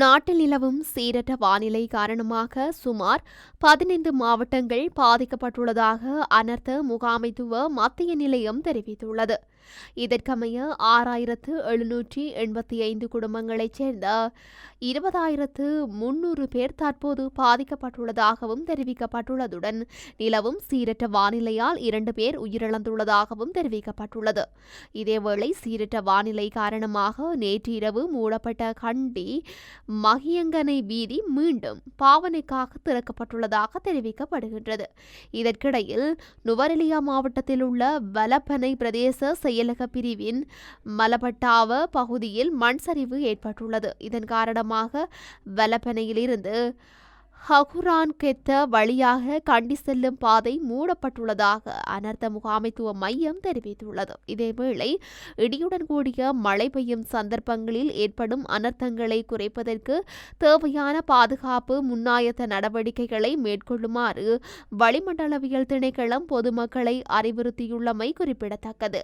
நாட்டில் நிலவும் சீரற்ற வானிலை காரணமாக சுமார் பதினைந்து மாவட்டங்கள் பாதிக்கப்பட்டுள்ளதாக அனர்த்த முகாமைத்துவ மத்திய நிலையம் தெரிவித்துள்ளது. இதற்கமைய ஆறாயிரத்து எழுநூற்றி எண்பத்தி ஐந்து குடும்பங்களைச் சேர்ந்த இருபதாயிரத்து முன்னூறு பேர் தற்போது பாதிக்கப்பட்டுள்ளதாகவும் தெரிவிக்கப்பட்டுள்ளதுடன் நிலவும் சீரற்ற வானிலையால் இரண்டு பேர் உயிரிழந்துள்ளதாகவும் தெரிவிக்கப்பட்டுள்ளது. இதேவேளை சீரற்ற வானிலை காரணமாக நேற்று இரவு மூடப்பட்ட கண்டி மகியங்கனை வீதி மீண்டும் பாவனைக்காக திறக்கப்பட்டுள்ளதாக தெரிவிக்கப்படுகின்றது. இதற்கிடையில் நுவரெலியா மாவட்டத்தில் உள்ள வலப்பனை பிரதேச செயலக பிரிவின் மலபட்டாவ பகுதியில் மண் சரிவு ஏற்பட்டுள்ளது. இதன் காரணமாக வலப்பனையிலிருந்து ஹகுரான் கெத்த வழியாக கண்டி செல்லும் பாதை மூடப்பட்டுள்ளதாக அனர்த்த முகாமைத்துவ மையம் தெரிவித்துள்ளது. இதேவேளை இடியுடன் கூடிய மழை பெய்யும் சந்தர்ப்பங்களில் ஏற்படும் அனர்த்தங்களை குறைப்பதற்கு தேவையான பாதுகாப்பு முன்னாயத்த நடவடிக்கைகளை மேற்கொள்ளுமாறு வளிமண்டலவியல் திணைக்களம் பொதுமக்களை அறிவுறுத்தியுள்ளமை குறிப்பிடத்தக்கது.